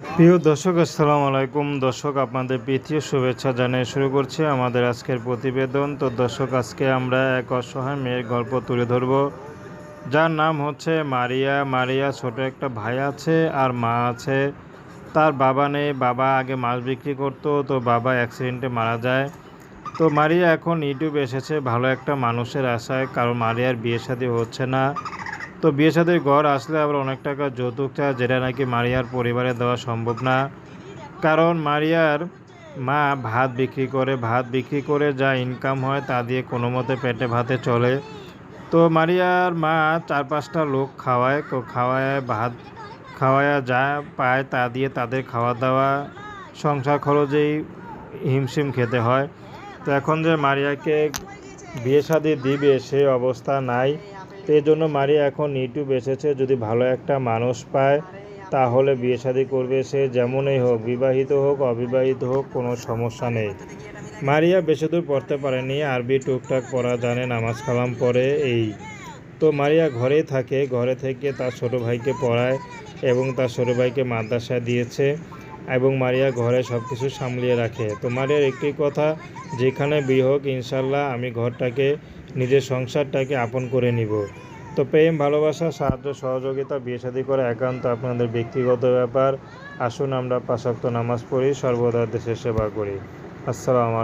প্রিয় দর্শক, আসসালামু আলাইকুম। দর্শক, আপনাদের প্রীতীয় শুভেচ্ছা জানিয়ে শুরু করছি আমাদের আজকের প্রতিবেদন। তো দর্শক, আজকে আমরা এক অসহায় মেয়ের গল্প তুলে ধরব। যার নাম হচ্ছে মারিয়া। মারিয়া ছোট একটা ভাই আছে আর মা আছে। তার বাবা নেই। বাবা আগে মাছ বিক্রি করতো, তো বাবা অ্যাক্সিডেন্টে মারা যায়। তো মারিয়া এখন ইউটিউব এসেছে, ভালো একটা মানুষের আশায়। কারণ মারিয়ার বিয়ে শাদী হচ্ছে না। তো বিয়ে শাদীর ঘর আসলে আবার অনেক টাকা যৌতুক চায়, যেটা নাকি মারিয়ার পরিবারে দেওয়া সম্ভব না। কারণ মারিয়ার মা ভাত বিক্রি করে, ভাত বিক্রি করে যা ইনকাম হয় তা দিয়ে কোনো মতে পেটে ভাতে চলে। তো মারিয়ার মা চার পাঁচটা লোক খাওয়ায়, তো খাওয়ায়, ভাত খাওয়ায় যা পায় তা দিয়ে তাদের খাওয়া দাওয়া সংসার খরচেই হিমশিম খেতে হয়। তো এখন যে মারিয়াকে বিয়ে শাদি দিবে সেই অবস্থা নাই। তো এই জন্য মারিয়া এখন ইউটিউব এসেছে। যদি ভালো একটা মানুষ পায়, তাহলে বিয়ে শাদি করবে সে, যেমনই হোক, বিবাহিত হোক, অবিবাহিত হোক, কোনো সমস্যা নেই। মারিয়া বেশি দূর পড়তে পারেনি, আরবি, টুকটাক পড়া জানে, নামাজ কালাম পড়ে এই। তো মারিয়া ঘরেই থাকে, ঘরে থেকে তার ছোটো ভাইকে পড়ায় এবং তার ছোটো ভাইকে মাদ্রাসা দিয়েছে এবং মারিয়া ঘরে সব কিছু সামলিয়ে রাখে। তো মারিয়ার একটি কথা, যেখানে বিয়ে হোক, ইনশাল্লাহ আমি ঘরটাকে নিজের সংসারটাকে আপন করে নিব। তো প্রেম, ভালোবাসা, সাহায্য, সহযোগিতা, বিয়ে শাদী করা একান্ত আপনাদের ব্যক্তিগত ব্যাপার। আসুন আমরা পাশাক্ত নামাজ পড়ি, সর্বদা দেশের সেবা করি। আসসালাম